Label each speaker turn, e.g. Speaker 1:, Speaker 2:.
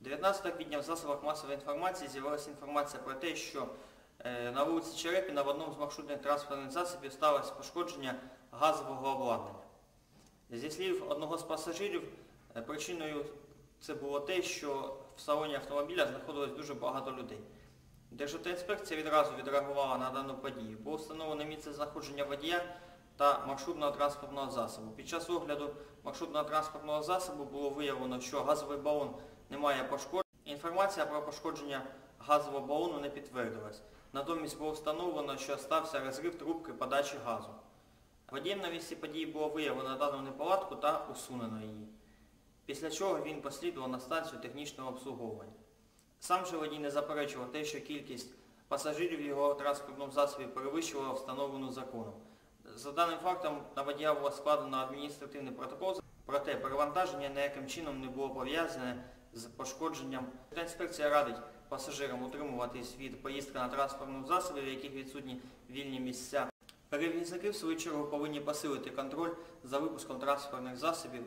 Speaker 1: 19 квітня в засобах масової інформації з'явилася інформація про те, що е, на вулиці Черепіна в одному з маршрутних транспортних засобів сталося пошкодження газового обладнання. Зі слів одного з пасажирів, е, причиною це було те, що в салоні автомобіля знаходилось дуже багато людей. Державтоінспекція відразу відреагувала на дану подію. Було встановлено місце знаходження водія та маршрутного транспортного засобу. Під час огляду маршрутного транспортного засобу було виявлено, що газовий балон не має пошкоджень. Інформація про пошкодження газового балону не підтвердилась. Натомість було встановлено, що стався розрив трубки подачі газу. Водієм на місці події було виявлено дану неполадку та усунено її. Після чого він послідував на станцію технічного обслуговування. Сам же водій не заперечував те, що кількість пасажирів його транспортному засобі перевищувала встановлену законом. За даним фактом на водія було складено адміністративний протокол, проте перевантаження ніяким чином не було пов'язане з пошкодженням. Та інспекція радить пасажирам утримуватись від поїздки на транспортному засобі, в яких відсутні вільні місця. Перевізники, в свою чергу, повинні посилити контроль за випуском транспортних засобів